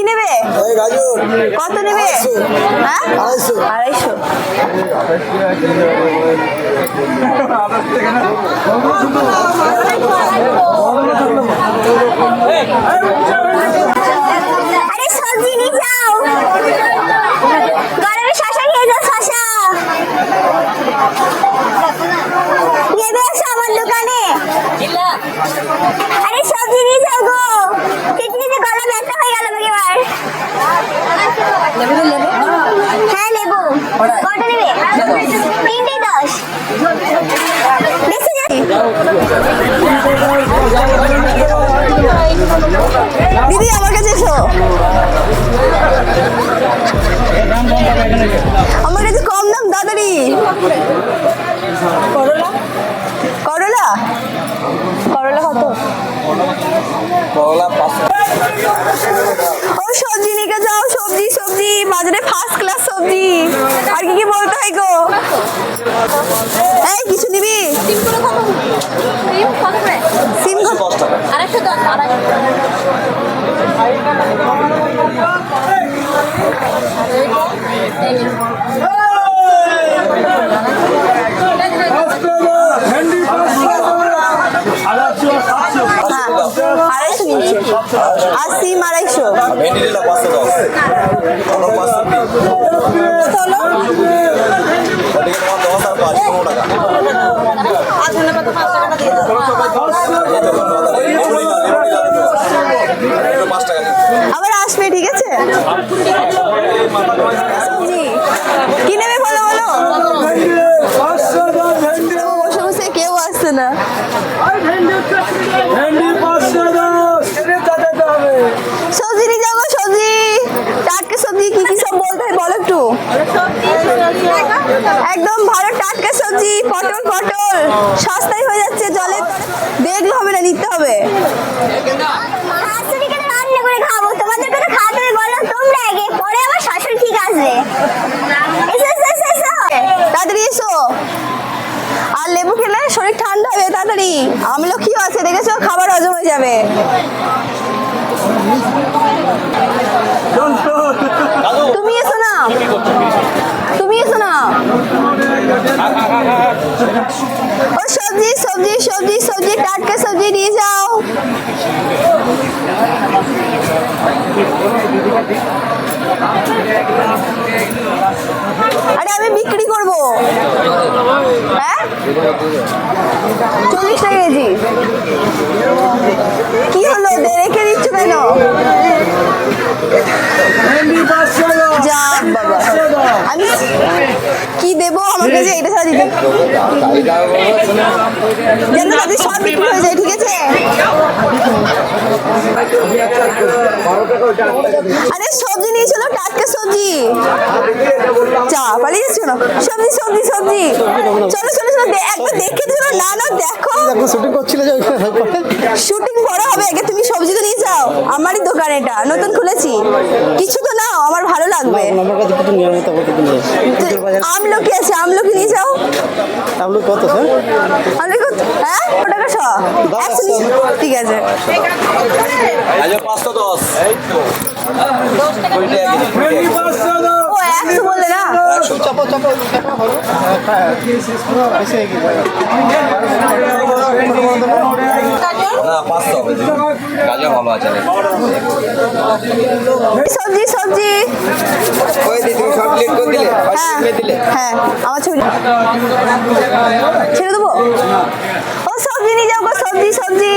কি নেবে? কত নেবে। হ্যাঁ? আড়াইশো। আড়াইশো আরে সবজি নিয়ে যাও গরমে শশা খেয়ে যাও শশা নেবে এসো আমার দোকানে আরে সবজি নিয়ে যাও গো খেতে গলা ব্যথা হয়ে গেল এবার হ্যাঁ। নেব। কটা নেবে? তিনটে দশ। দিদি, আমার কাছে এসো। আমার কাছে কম দাম দাদারি করলা করলা করলা কত করলা পাঁচশো সবজি নিয়ে যাও সবজি সবজি। বাজারে ফার্স্ট ক্লাস সবজি। আর কি কি বলতে হয় গো? এই কিছু নিবি? সিম কত হ্যাঁ আড়াইশো নিচ্ছে আর সিম আড়াইশো ভেন্ডি নিলে পাঁচশো দশ অন্য পাঁচশো পিস ওদিকে তোমার দশ আর পাঁচ পনেরো টাকা এই তো ধন্যবাদ। লেবু নিলাম, লেবু নিলাম। এটা পাঁচ টাকা নিন। আবার আসবে ঠিক আছে সবজি কি নেবে বলো বলো ও, বসে বসে কেউ আসছে না সবজি যাব সবজি টাটকা সবজি কি কি সব বলতে হয় বলো একটু? একদম ভালো টাটকা সবজি, পটল পটল। সস্তায় হয়ে যাচ্ছে জলে। দেখলে হবে না, নিতে হবে। খাব খাওয়াতে আগে পরে আমার শাশুড়ি ঠিক আসবে তাড়াতাড়ি এসো। আর লেবু খেলে শরীর ঠান্ডা হবে, তাড়াতাড়ি। আমলখিও আছে, দেখেছ? খাবার হজম হয়ে যাবে। তুমি এসো না। তুমি এসো না। ও সবজি সবজি সবজি সবজি, টাটকা সবজি নিয়ে যাও। আরে আমি বিক্রি করব। হ্যাঁ? কি দেবো? আমার কাছে এটা ছাড়া দিতে যেন তাদের সব বিক্রি হয়ে যায় ঠিক আছে? আরে সবজি নিয়েছিল টাটকা সবজি? চা পালিয়ে যাচ্ছ না সবজি সবজি সবজি। চলো চলো চলো একবার দেখে চলো না না দেখো। শুটিং করছিলে শুটিং পরে হবে। আগে তুমি সবজি তো নিয়ে যাও আমারই দোকান এটা নতুন খুলেছি। কিছু তো নাও আমার ভালো লাগবে। আমার কাছে কিছু নিয়মিত বলতে নিয়ে আমলকি আছে আমলকি নিয়ে যাও। আপনি কত স্যার আমলকি কত? হ্যাঁ কত টাকা শ। নিয়ে- ঠিক আছে। কেজি, কুড়ি টাকা কেজি। ও একশো বললে না? চাপো চাপো চাপো হলো হ্যাঁ এসে গিয়ে সবজি সবজি। করে দিলে? হ্যাঁ, দিলে? হ্যাঁ আমার ছেড়ে দেবো? ও সবজি নিয়ে যাব সবজি সবজি।